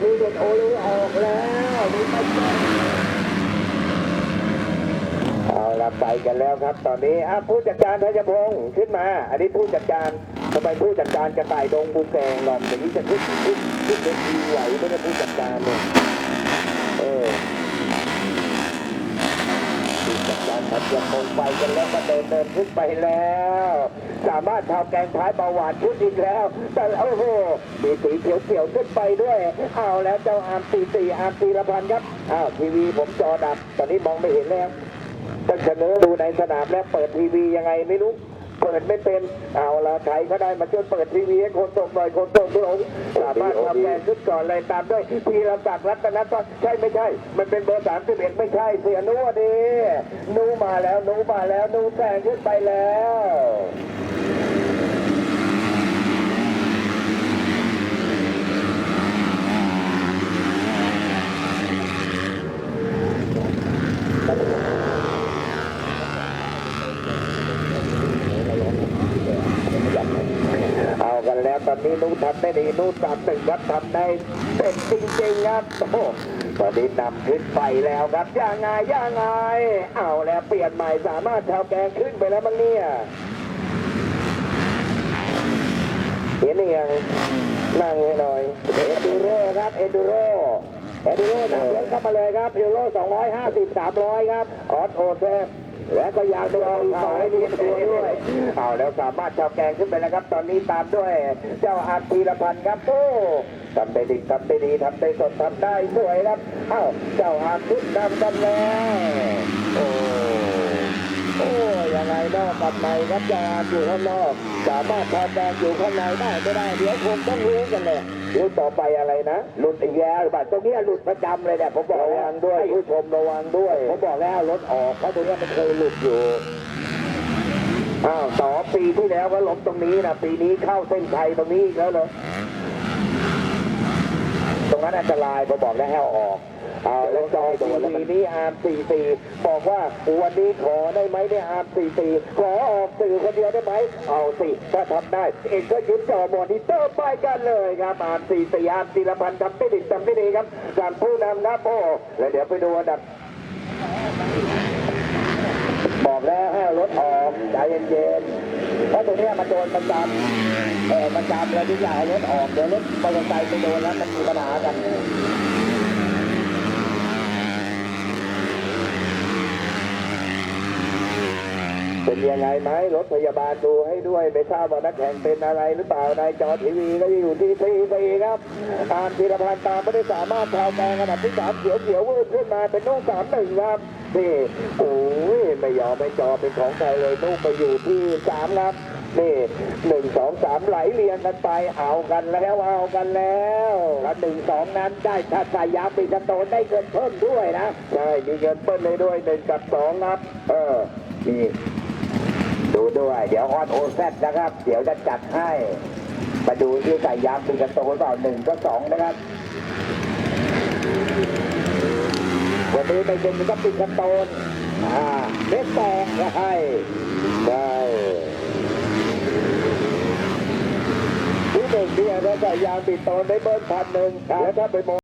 ดูเด็ดโอเลออกแล้วไม่เอาละไปกันแล้วครับ ตอนนี้อะผู้จัดการทัชพงศ์ขึ้นมา อันนี้ผู้จัดการทำไมผู้จัดการกระต่ายดงบูแกงหลอนอย่างนี้จะขึ้นขึ้นขึ้นเวทีไหวไม่ได้ผู้จัดการเลยเออ ผู้จัดการธัญพงไปกันแล้วก็เดินเดินขึ้นไปแล้ว สามารถทำแกงท้ายเบาหวานชุดอีกแล้ว แต่โอ้โหมีสีเขียวๆขึ้นไปด้วยเอาแล้วเจ้าอาร์มตีสีอาร์มตีละพันครับอ้าวทีวีผมจอดับตอนนี้มองไม่เห็นแล้วจะเสนอดูในสนามแล้วเปิดทีวียังไงไม่รู้ เปิดไม่เป็นเอาละใครก็ได้มาช่วยเปิดทีวีให้คนตกหน่อยคนตกลงสามารถทำแรงขึ้นก่อนเลยตามด้วยพีรศักดิ์รัตนก็ใช่ไม่ใช่ มันเป็นเบอร์สามสิบเอ็ดไม่ใช่เสียนู้ดีนูมาแล้วนูมาแล้วนูแซงขึ้นไปแล้ว เอากันแล้ว ตอนนี้นู้ทำได้ดีนู้สามหนึ่งครับทำได้เป็นจริงๆครับโอ้ตอนนี้นำขึ้นไปแล้วครับย่างไงย่างไงเอาแล้วเปลี่ยนใหม่สามารถชาวแกงขึ้นไปแล้วมั้งเนี่ยเห็นหรือยังนั่งให้หน่อยเอดูโร่ครับเอดูโร่เอดูโร่นำรถเข้ามาเลยครับเอดูโร่สองร้อยห้าสิบสามร้อยครับออสโอเซฟ และก็ยางตัวสายดีตัวด้วยเอาแล้วสามารถชาวแกงขึ้นไปแล้วครับ ตอนนี้ตามด้วย เจ้าอาร์ตีรพันธ์ครับโอ้ทำได้ดีทำได้ดีทำได้สดทำได้สวยครับเอ้าเจ้าอาร์ขึ้นำกันแล้วโอ้โอ้ยังไงนอกกับในครับเจ้าอาร์อยู่ข้างนอก สามารถทำแดงอยู่ข้างในได้ไม่ได้เดี๋ยวคงต้องรู้กันเลยรุ่นต่อไปอะไรนะ หลุดอีกแล้วหรือเปล่าตรงนี้หลุดประจำเลยเนี่ยผมบอกระวังด้วยผู้ชมระวังด้วย ผมบอกแล้วรถออกเพราะตรงนี้มันเคยหลุดอยู่อ้าวต่อปีที่แล้วก็ล้มตรงนี้นะปีนี้เข้าเส้นชัยตรงนี้อีกแล้วเหรอตรงนั้นอันตรายผมบอกแล้วให้เอาออก เอาแล้วจอยทีวีนี้อาร์มสี่สี่บอกว่าวันนี้ขอได้ไหมเนี่ยอาร์มสี่สี่ขอออกสื่อคนเดียวได้ไหมเอาสิถ้าทำได้ เองก็ยึดจอมอนิเตอร์ไปกันเลยครับอาร์มสี่สี่อาร์มศิลพันธ์ทำได้ดีทำได้ดีครับการผู้นำนะโป้แล้วเดี๋ยวไปดูอันดับบอกแล้วให้เอารถออกใจเย็นๆเพราะตรงเนี้ยมันโดนประจำเออประจำเลยที่อยากให้รถออกเดี๋ยวรถมอเตอร์ไซค์ไปโดนแล้วมันมีปัญหากัน เป็นยังไงไหมรถพยาบาลดูให้ด้วยไม่ทราบว่านักแข่งเป็นอะไรหรือเปล่านายจอทีวีก็อยู่ที่ทีซีครับตามธีรพันธ์ตามไม่ได้สามารถพาวแกงอันดับที่สามเขียวเขียวๆวืดขึ้นมาเป็นนุ่งสามหนึ่งครับนี่โอ้ยไม่ยอมไม่จอเป็นของใครเลยนุ่งไปอยู่ที่สามครับนี่หนึ่งสองสามไหลเรียงกันไปเอากันแล้วเอากันแล้วแล้วหนึ่งสองนั้นได้ถ้าสายยาปีกระโตนได้เงินเพิ่มด้วยนะใช่มีเงินเพิ่มเลยด้วยหนึ่งกับสองครับ เออนี่ ดูด้วย เดี๋ยวออนโอแซนะครับ เดี๋ยวจะจัดให้ มาดูที่ใส่ยางปีกันโตหรือเปล่าหนึ่งก็สองนะครับ วันนี้ไม่เป็นก็ปีกันโตนอ่าเล็กแตกให้ได้ที่หนึ่งเนี่ยถ้าใส่ยางปีโตนได้เบิ้ลพันหนึ่งแล้วถ้าไปโม